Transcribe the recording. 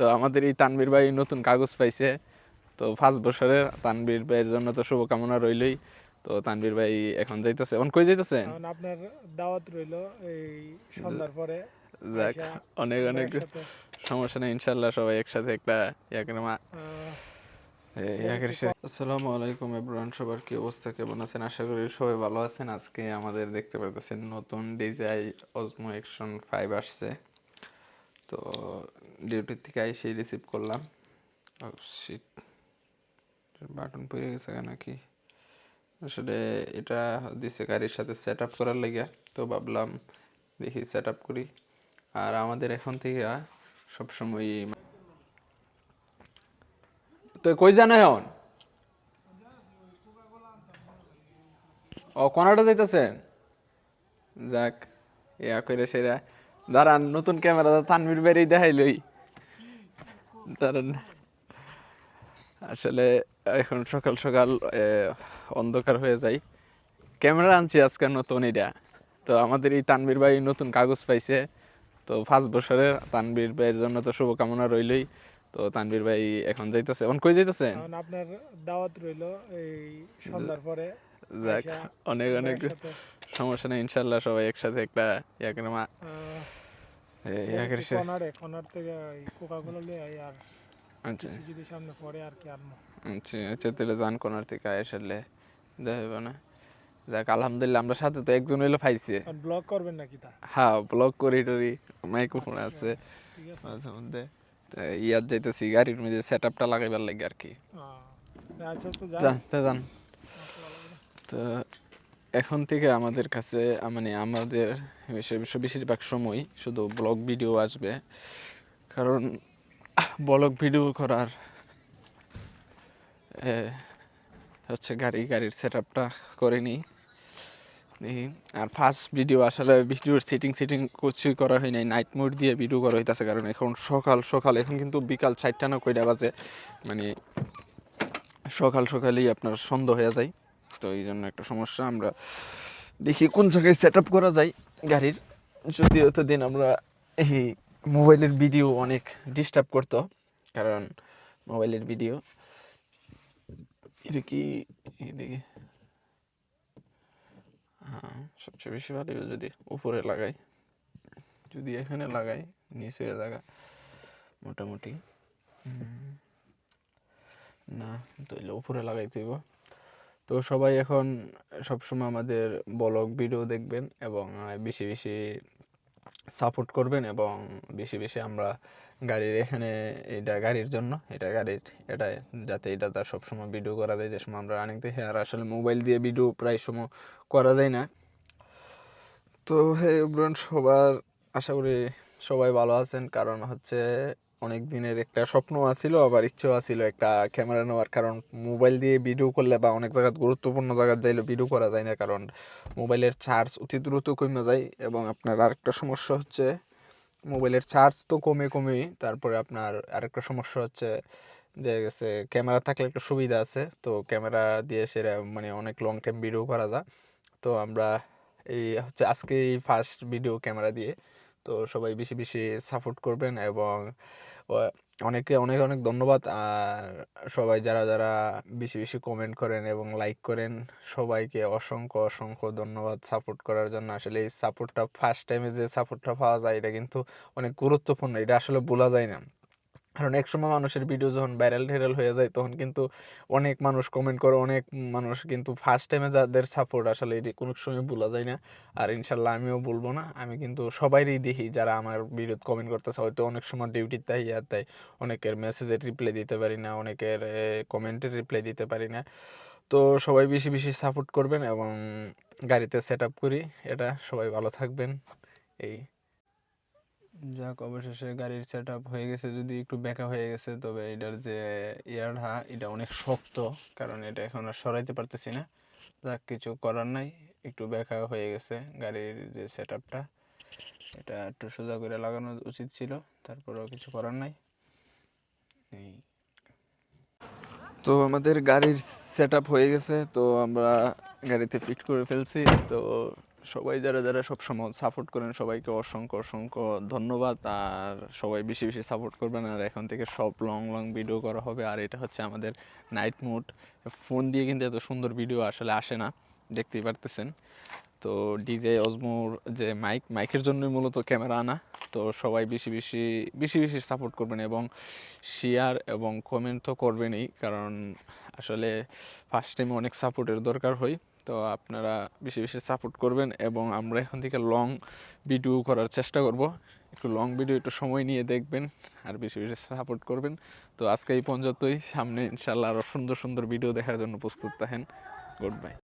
তো আমাদের এই তানবীর ভাই নতুন কাগজ পাইছে। তো পাঁচ বছরের তানবীর ভাইয়ের জন্য তো শুভকামনা রইলই। তো তানবীর ভাই এখন যাইতেছে। এখন কই যাইতেছেন এখন আপনার দাওয়াত রইল এই সন্ধ্যার পরে। যাক অনেক অনেক সমস্যা নেই ইনশাল্লাহ সবাই একসাথে একটা ইয়া করে মা আহ, আসসালামু আলাইকুম এভরিওয়ান সবার কি অবস্থা? কেমন আছেন? আশা করি সবাই ভালো আছেন। আজকে আমাদের দেখতে পারতেছেন নতুন ডিজাই অজমো অ্যাকশন ফাইভ আসছে। তো ডিউটির থেকে এসে রিসিভ করলাম। বাটন পড়ে গেছে কেন কি? আসলে এটা দিছে গাড়ির সাথে সেট আপ করার লেগে, তো ভাবলাম দেখি সেট আপ করি। আর আমাদের এখন থেকে সবসময় তো কই জানো এখন? ও কোনাটা যাইতেছেন? যাক, ইয়া করে সেরা। দাঁড়ান নতুন ক্যামেরা তানবির বেরিয়ে দেখাইলই। দাঁড়ান। আসলে এখন সকাল সকাল অন্ধকার হয়ে যায় ক্যামেরা আনছি আজকে নতুন এটা। তো আমাদের এই তানবীর ভাই নতুন কাগজ পাইছে। তো পাঁচ বছরের তানবীর ভাইয়ের জন্য তো শুভকামনা রইলই। তো তানবীর ভাই এখন যাইতেছে। এখন কই যাইতেছেন এখন আপনার দাওয়াত রইল এই সন্ধ্যার পরে। যাক অনেক অনেক সমস্যা নেই ইনশাল্লাহ সবাই একসাথে একটা ইয়া থেকে আই আর আচ্ছা। যদি সামনে পড়ে আর কি আর আচ্ছা আচ্ছা তাহলে যান কোনার থেকে আসলে না। যাক আলহামদুলিল্লাহ আমরা সাথে তো একজন হইল পাইছি ব্লগ করবেন নাকি তা? হ্যাঁ ব্লগ করি টরি মাইক্রোফোন আছে। আছে। মাঝে মধ্যে ইয়ার যাইতেছি গাড়ির মধ্যে সেট আপটা লাগাইবার লাগে আর কি। আচ্ছা তো যান। তা যান। তো এখন থেকে আমাদের কাছে মানে আমাদের বেশি- বেশি- বেশিরভাগ সময় শুধু ব্লগ ভিডিও আসবে। কারণ ব্লগ ভিডিও করার হচ্ছে গাড়ি, গাড়ির সেট আপটা করে নিই। আর ফার্স্ট ভিডিও আসলে ভিডিওর সেটিং সেটিং কিছুই করা হয় নাই। নাইট মোড দিয়ে ভিডিও করা হইতাছে কারণ এখন সকাল সকাল, এখন কিন্তু বিকাল চারটা না কয়টা বাজে। মানে সকাল, সকালেই আপনার সন্ধ্যা হয়ে যায়। তো এই জন্য একটা সমস্যা। আমরা দেখি কোন জায়গায় সেট আপ করা যায় গাড়ির। যদিও তো দিন আমরা এই মোবাইলের ভিডিও অনেক ডিস্টার্ব করতো, কারণ মোবাইলের ভিডিও এটা কি? এদিকে হ্যাঁ সবচেয়ে বেশি ভালো যদি উপরে লাগাই। যদি এখানে লাগাই, নিচে জায়গা মোটামুটি। না তাইলে উপরে লাগাই দিব তো সবাই এখন সবসময় আমাদের ব্লগ ভিডিও দেখবেন এবং বেশি বেশি সাপোর্ট করবেন এবং বেশি বেশি আমরা গাড়ির এখানে এটা গাড়ির জন্য, এটা গাড়ির এটা যাতে এটা তার সবসময় ভিডিও করা যায়। যে সময় আমরা রানিং দেখি আর আসলে মোবাইল দিয়ে ভিডিও প্রায় সময় করা যায় না। তো হে ব্রন সবার, আশা করি সবাই ভালো আছেন। কারণ হচ্ছে অনেক দিনের একটা স্বপ্ন আছিল, আবার ইচ্ছেও আছিল একটা ক্যামেরা নেওয়ার। কারণ মোবাইল দিয়ে ভিডিও করলে বা অনেক জায়গায় গুরুত্বপূর্ণ জায়গায় যাইলে ভিডিও করা যায় না, কারণ মোবাইলের চার্জ অতি দ্রুত কমে যায়। এবং আপনার আরেকটা সমস্যা হচ্ছে মোবাইলের চার্জ তো কমে কমে তারপরে আপনার আরেকটা সমস্যা হচ্ছে যে গেছে ক্যামেরা থাকলে একটা সুবিধা আছে। তো ক্যামেরা দিয়ে সেটা মানে অনেক লং টাইম ভিডিও করা যায়। তো আমরা এই হচ্ছে আজকে এই ফার্স্ট ভিডিও ক্যামেরা দিয়ে। তো সবাই বেশি বেশি সাপোর্ট করবেন এবং অনেকে, অনেক অনেক ধন্যবাদ। আর সবাই যারা যারা বেশি বেশি কমেন্ট করেন এবং লাইক করেন, সবাইকে অসংখ্য অসংখ্য ধন্যবাদ সাপোর্ট করার জন্য। আসলে এই সাপোর্টটা ফার্স্ট টাইমে যে সাপোর্টটা পাওয়া যায়, এটা কিন্তু অনেক গুরুত্বপূর্ণ। এটা আসলে বলা যায় না। কারণ একসময় মানুষের ভিডিও যখন ভাইরাল ঠাইরাল হয়ে যায়, তখন কিন্তু অনেক মানুষ কমেন্ট করে, অনেক মানুষ কিন্তু ফার্স্ট টাইমে যাদের সাপোর্ট আসলে এটি কোনো সময় বলা যায় না। আর ইনশাল্লাহ আমিও বলব না, আমি কিন্তু সবাইরই দেখি যারা আমার ভিডিও কমেন্ট করতেছে, হয়তো অনেক সময় ডিউটির তাই ইয়ার তাই অনেকের মেসেজের রিপ্লাই দিতে পারি না, অনেকের কমেন্টের রিপ্লাই দিতে পারি না। তো সবাই বেশি বেশি সাপোর্ট করবেন এবং গাড়িতে সেট আপ করি, এটা সবাই ভালো থাকবেন, এই যাক, অবশেষে গাড়ির সেট হয়ে গেছে। যদি একটু বেঁকা হয়ে গেছে, তবে এটার যে ইয়ারহা এটা অনেক শক্ত, কারণ এটা এখন আর সরাইতে পারতেছি না। যাক, কিছু করার নাই, একটু বেঁকা হয়ে গেছে গাড়ির যে সেট এটা একটু সোজা করে লাগানো উচিত ছিল, তারপরেও কিছু করার নাই। এই। তো আমাদের গাড়ির সেট হয়ে গেছে, তো আমরা গাড়িতে ফিট করে ফেলছি। তো সবাই যারা যারা সবসময় সাপোর্ট করেন, সবাইকে অসংখ্য অসংখ্য ধন্যবাদ। আর সবাই বেশি বেশি সাপোর্ট করবেন। আর এখন থেকে সব লং লং ভিডিও করা হবে। আর এটা হচ্ছে আমাদের নাইট মুড ফোন দিয়ে কিন্তু এত সুন্দর ভিডিও আসলে আসে না। দেখতেই পারতেছেন। তো ডিজে অজমোর যে মাইক মাইকের জন্যই মূলত ক্যামেরা আনা। তো সবাই বেশি বেশি বেশি বেশি সাপোর্ট করবেন এবং শেয়ার এবং কমেন্ট তো করবেনই। কারণ আসলে ফার্স্ট টাইমে অনেক সাপোর্টের দরকার হয়। তো আপনারা বেশি বেশি সাপোর্ট করবেন এবং আমরা এখান থেকে লং ভিডিও করার চেষ্টা করব। একটু লং ভিডিও একটু সময় নিয়ে দেখবেন আর বেশি বেশি সাপোর্ট করবেন। তো আজকে এই পর্যন্তই। সামনে ইনশাল্লাহ আরও সুন্দর সুন্দর ভিডিও দেখার জন্য প্রস্তুত থাকেন। Good bye